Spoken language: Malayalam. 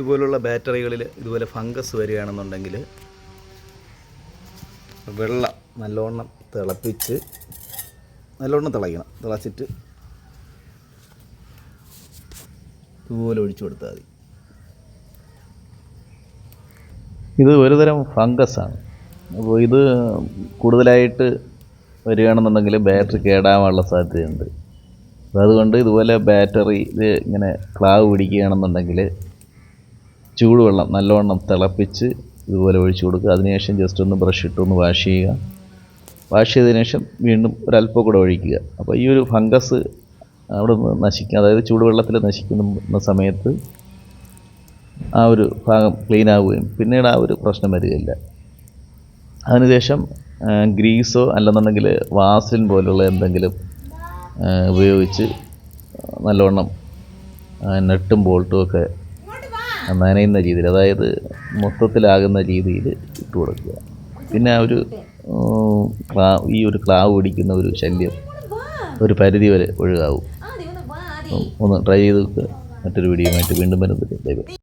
ഇതുപോലുള്ള ബാറ്ററികളിൽ ഇതുപോലെ ഫംഗസ് വരികയാണെന്നുണ്ടെങ്കിൽ വെള്ളം നല്ലോണം തിളപ്പിച്ച് നല്ലോണം തിളയ്ക്കണം. തിളച്ചിട്ട് ഇതുപോലെ ഒഴിച്ചു കൊടുത്താൽ മതി. ഇത് ഒരുതരം ഫംഗസാണ് അപ്പോൾ ഇത് കൂടുതലായിട്ട് വരികയാണെന്നുണ്ടെങ്കിൽ ബാറ്ററി കേടാവാനുള്ള സാധ്യതയുണ്ട്. അതുകൊണ്ട് ഇതുപോലെ ബാറ്ററി ഇത് ഇങ്ങനെ ക്ലാവ് പിടിക്കുകയാണെന്നുണ്ടെങ്കിൽ ചൂടുവെള്ളം നല്ലവണ്ണം തിളപ്പിച്ച് ഇതുപോലെ ഒഴിച്ചു കൊടുക്കുക. അതിനുശേഷം ജസ്റ്റ് ഒന്ന് ബ്രഷ് ഇട്ട് ഒന്ന് വാഷ് ചെയ്യുക. വാഷ് ചെയ്തതിന് ശേഷം വീണ്ടും ഒരല്പം കൂടെ ഒഴിക്കുക. അപ്പോൾ ഈ ഒരു ഫംഗസ് അവിടെ നിന്ന് നശിക്കുക അതായത് ചൂടുവെള്ളത്തിൽ നശിക്കുന്ന സമയത്ത് ആ ഒരു ഭാഗം ക്ലീൻ ആവുകയും പിന്നീട് ആ ഒരു പ്രശ്നം വരികയില്ല. അതിനുശേഷം ഗ്രീസോ അല്ലെന്നുണ്ടെങ്കിൽ വാസിൻ പോലുള്ള എന്തെങ്കിലും ഉപയോഗിച്ച് നല്ലവണ്ണം നട്ടും ബോൾട്ടും ഒക്കെ നനയുന്ന രീതിയിൽ അതായത് മൊത്തത്തിലാകുന്ന രീതിയിൽ ഇട്ട് കൊടുക്കുക. പിന്നെ ആ ഒരു ക്ലാ- ഈ ഒരു ക്ലാവ് പിടിക്കുന്ന ഒരു ശല്യം ഒരു പരിധി വരെ ഒഴിവാകും ഒന്ന് ട്രൈ ചെയ്ത് മറ്റൊരു വീഡിയോ ആയിട്ട് വീണ്ടും വരുന്നത്